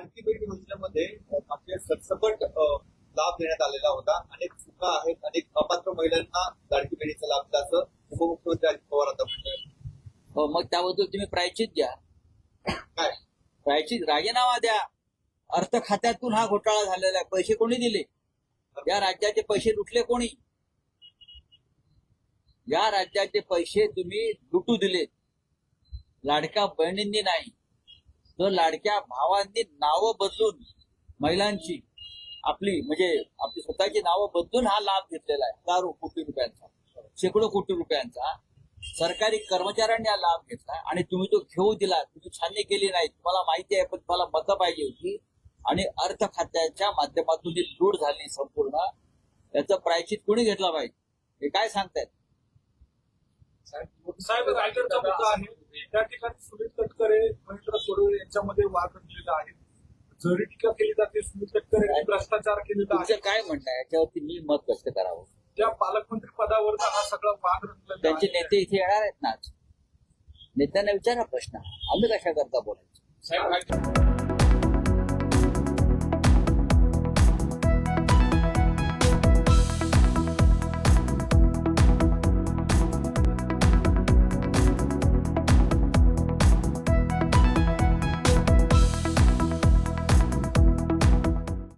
बहीण योजनेमध्ये मागच्या सरसकट लाभ देण्यात आलेला होता. अनेक चुका आहेत. अनेक अपात्र महिलांना लाडकी बहिणीचा लाभ दिला असं उपमुख्यमंत्री अजित पवार आता म्हणतात. हो मग त्याबद्दल तुम्ही प्रायचित द्या काय? प्रायचित राजीनामा द्या. अर्थ खात्यातून हा घोटाळा झालेला आहे. पैसे कोणी दिले? या राज्याचे पैसे लुटले कोणी? या राज्याचे पैसे तुम्ही लुटू दिले लाडक्या बहिणींनी नाही. तर लाडक्या भावांनी नावं बदलून महिलांची आपली म्हणजे आपली स्वतःची नावं बदलून हा लाभ घेतलेला आहे. हजारो कोटी रुपयांचा शेकडो कोटी रुपयांचा. सरकारी कर्मचाऱ्यांनी हा लाभ घेतला आणि तुम्ही तो घेऊ दिला तुम्ही छाननी केली नाही. तुम्हाला माहिती आहे पण तुम्हाला मतं पाहिजे होती. आणि अर्थ खात्याच्या माध्यमातून ही लूट झाली संपूर्ण. याचं प्रायचित कोणी घेतला पाहिजे? हे काय सांगतायत? साहेब त्या ठिकाणी सुनील तटकरे महेंद्र सोडवे यांच्यामध्ये वाद रंगलेला आहे. जरी टीका केली जाते सुनील तटकरे यांनी भ्रष्टाचार केलेला तुमचं आहे काय म्हणणं आहे? याच्यावरती मी मत व्यक्त करावं. त्या पालकमंत्री पदावर हा सगळा वाद रंगलेला त्यांचे आहे नेते इथे येणार आहेत ना आज? नेत्यांना विचारा प्रश्न. आम्ही कशा करता बोलायचं? साहेब,